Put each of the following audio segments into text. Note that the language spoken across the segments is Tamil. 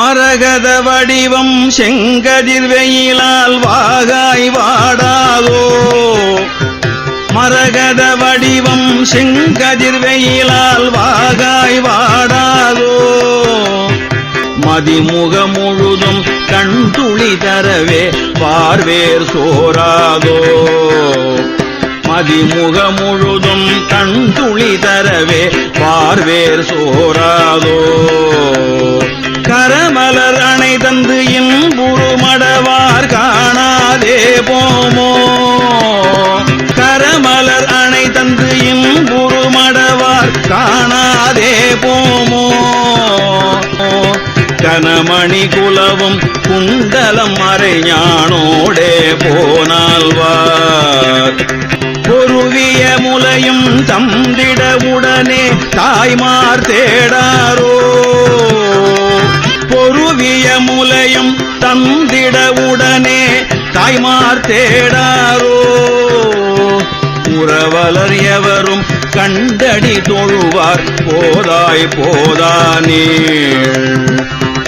மரகத வடிவம் செங்கதிர் வெயிலால் வாகாய் வாடாதோ. மரகத வடிவம் செங்கதிர் வெயிலால் வாகாய் வாடாதோ. மதிமுக முழுதும் கண் துளி தரவே பார்வேர் சோராதோ மதிமுக முழுதும் கண் துளி தரவே பார்வேர் சோராதோ போமோ? கரமலர் அணை தந்து இன்புருமடவார் காணாதே போமோ? கனமணி குலவும் குண்டலம் மறைஞானோடே போனால்வார் பொருவிய முலையும் தந்திட உடனே தாய்மார் தேட வந்திட உடனே தாய்மார் தேடாரோ? உறவலர் எவரும் கண்டடி தொழுவார் போதாய் போதானே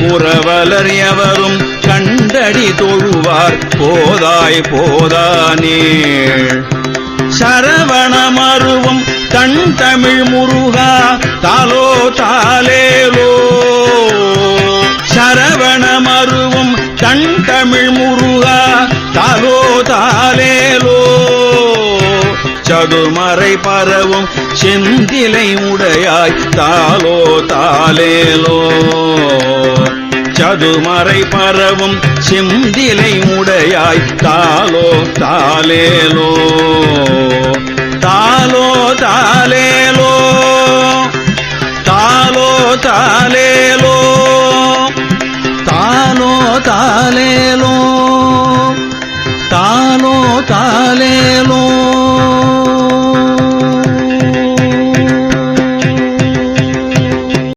உறவலர் எவரும் கண்டடி தொழுவார் போதாய் போதானே சரவண மருவும் தன் தமிழ் முருகா தாலோ தாலே தமிழ் முருகா தாலோ தாலேலோ சதுமறை பரவும் செந்திலை உடையாய் தாலோ தாலேலோ சதுமறை பரவும் செந்திலை உடையாய் தாலோ தாலேலோ